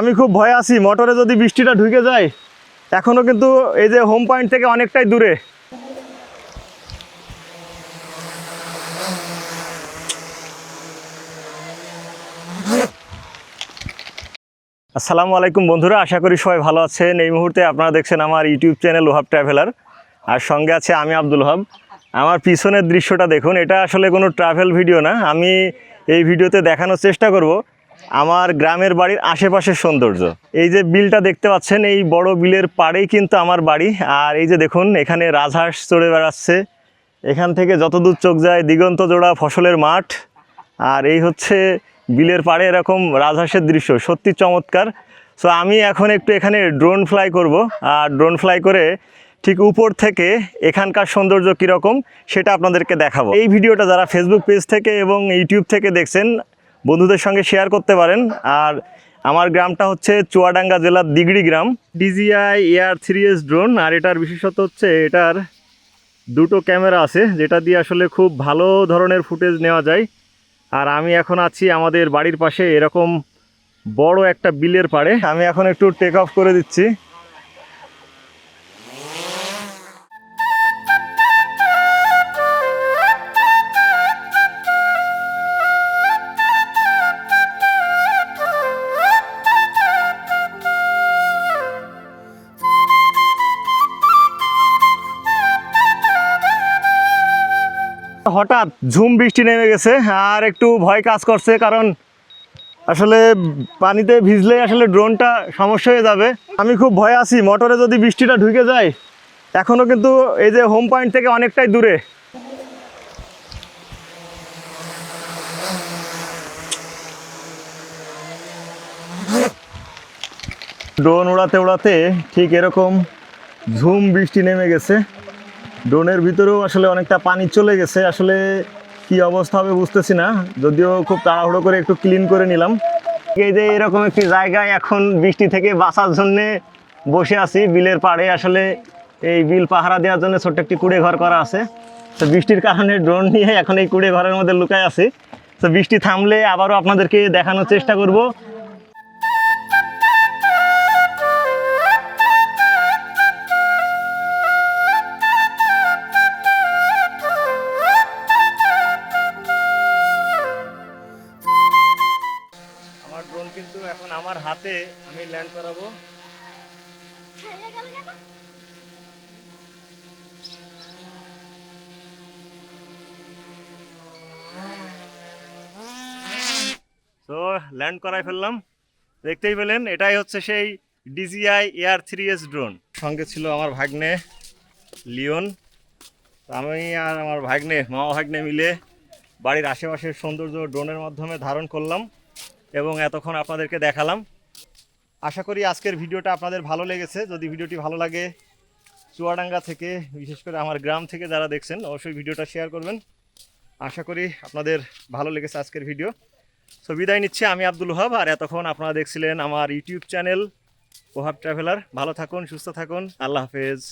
আমি খুব ভয় আছি, মোটরে যদি বৃষ্টিটা ঢুকে যায় এখনও কিন্তু এই যে হোম পয়েন্ট থেকে অনেকটাই দূরে। আসসালামু আলাইকুম বন্ধুরা, আশা করি সবাই ভালো আছেন। এই মুহূর্তে আপনারা দেখছেন আমার ইউটিউব চ্যানেল ওহাব ট্রাভেলার। আর সঙ্গে আছে আমি আব্দুল হাব আমার পিছনের দৃশ্যটা দেখুন, এটা আসলে কোনো ট্রাভেল ভিডিও না। আমি এই ভিডিওতে দেখানোর চেষ্টা করব। আমার গ্রামের বাড়ির আশেপাশের সৌন্দর্য। এই যে বিলটা দেখতে পাচ্ছেন, এই বড় বিলের পাড়েই কিন্তু আমার বাড়ি। আর এই যে দেখুন, এখানে রাজহাঁস চড়ে বেড়াচ্ছে। এখান থেকে যতদূর চোখ যায়, দিগন্ত জোড়া ফসলের মাঠ। আর এই হচ্ছে বিলের পাড়ে এরকম রাজহাঁসের দৃশ্য, সত্যি চমৎকার। সো আমি এখন একটু এখানে ড্রোন ফ্লাই করব। আর ড্রোন ফ্লাই করে ঠিক উপর থেকে এখানকার সৌন্দর্য কীরকম, সেটা আপনাদেরকে দেখাবো। এই ভিডিওটা যারা ফেসবুক পেজ থেকে এবং ইউটিউব থেকে দেখছেন বন্ধুদের সঙ্গে শেয়ার করতে পারেন। আর আমার গ্রামটা হচ্ছে চুয়াডাঙ্গা জেলার দিগড়ি গ্রাম। DJI Air three S drone আর এটার বিশেষত্ব হচ্ছে এটার দুটো ক্যামেরা আছে যেটা দিয়ে আসলে খুব ভালো ধরনের ফুটেজ নেওয়া যায়। আর আমি এখন আছি আমাদের বাড়ির পাশে এরকম বড় একটা বিলের পাড়ে। আমি এখন একটু টেক অফ করে দিচ্ছি। হঠাৎ ঝুম বৃষ্টি নেমে গেছে আর একটু ভয় কাজ করছে, কারণ আসলে পানিতে ভিজলে আসলে ড্রোনটা সমস্যা হয়ে যাবে। আমি খুব ভয় আছি, মোটরে যদি বৃষ্টিটা ঢুকে যায় এখনও কিন্তু এই যে হোম পয়েন্ট থেকে অনেকটাই দূরে। ড্রোন উড়াতে উড়াতে ঠিক এরকম ঝুম বৃষ্টি নেমে গেছে। ড্রোনের ভিতরেও আসলে অনেকটা পানি চলে গেছে। আসলে কি অবস্থা হবে বুঝতেছি না। যদিও খুব তাড়াহুড়ো করে একটু ক্লিন করে নিলাম। এই যে এরকম একটি জায়গায় এখন বৃষ্টি থেকে বাঁচার জন্যে বসে আছি বিলের পাড়ে। আসলে এই বিল পাহারা দেওয়ার জন্য ছোট্ট একটি কুড়ে ঘর করা আছে। তো বৃষ্টির কারণে ড্রোন নিয়ে এখন এই কুড়ে ঘরের মধ্যে লুকায় আছি। তো বৃষ্টি থামলে আবারও আপনাদেরকে দেখানোর চেষ্টা করব। কিন্তু এখন আমার হাতে আমি ল্যান্ড করাবো। তো ল্যান্ড করাই ফেললাম। দেখতেই পেলেন, এটাই হচ্ছে সেই DJI Air three S drone সঙ্গে ছিল আমার ভাগ্নে, লিওন। আমি আর আমার ভাগ্নে মামা ভাগ্নে মিলে বাড়ির আশেপাশের সৌন্দর্য ড্রোনের মাধ্যমে ধারণ করলাম। এবং এতক্ষণ আপনাদেরকে দেখালাম। আশা করি আজকের ভিডিওটা আপনাদের ভালো লেগেছে। যদি ভিডিওটি ভালো লাগে, চুয়াডাঙ্গা থেকে, বিশেষ করে আমার গ্রাম থেকে যারা দেখছেন, অবশ্যই ভিডিওটা শেয়ার করবেন। আশা করি আপনাদের ভালো লেগেছে আজকের ভিডিও। সো, বিদায় নিচ্ছি আমি আব্দুল ওহাব, আর এতক্ষণ আপনারা দেখছিলেন আমার ইউটিউব চ্যানেল ওহাব ট্রাভেলার। ভালো থাকুন, সুস্থ থাকুন। আল্লাহ হাফেজ।